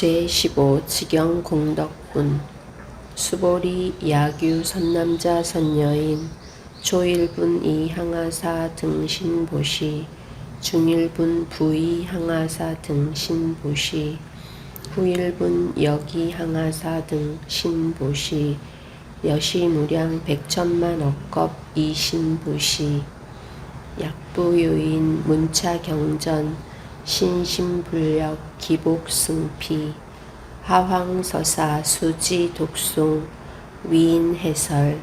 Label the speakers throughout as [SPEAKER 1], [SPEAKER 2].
[SPEAKER 1] 제15 지경 공덕분 수보리 야규 선남자 선여인 초일분 이항하사 등신보시 중일분 부이 항하사 등신보시 후일분 여기 항하사 등신보시 여시무량 백천만 억겁 이신보시 약부요인 문차경전 신심불력 기복승피 하황서사 수지독송 위인해설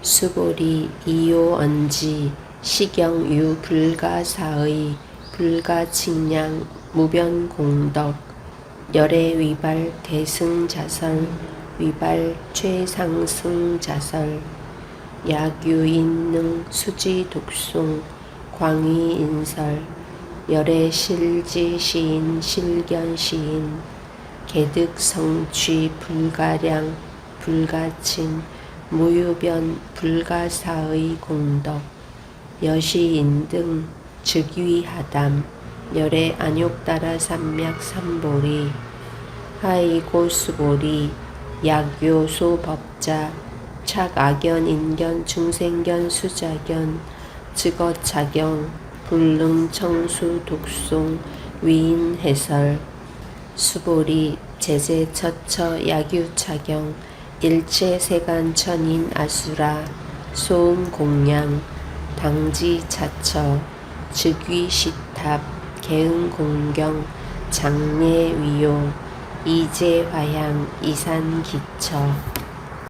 [SPEAKER 1] 수보리 이요언지 시경유 불가사의 불가칭량 무변공덕 열애 위발 대승자설 위발 최상승자설 야규인능 수지독송 광의인설 열애 실지 시인 실견 시인 개득 성취 불가량 불가칭 무유변 불가사의 공덕 여시인 등 즉위하담 열애 안욕따라 산맥 삼보리 하이고 수보리 약요소 법자 착악견 인견 중생견 수자견 즉어차경 불능 청수 독송 위인 해설 수보리 제제 처처 야규차경 일체 세간 천인 아수라 소음 공양 당지 자처 즉위 시탑 개응 공경 장례위용 이제 화양 이산 기처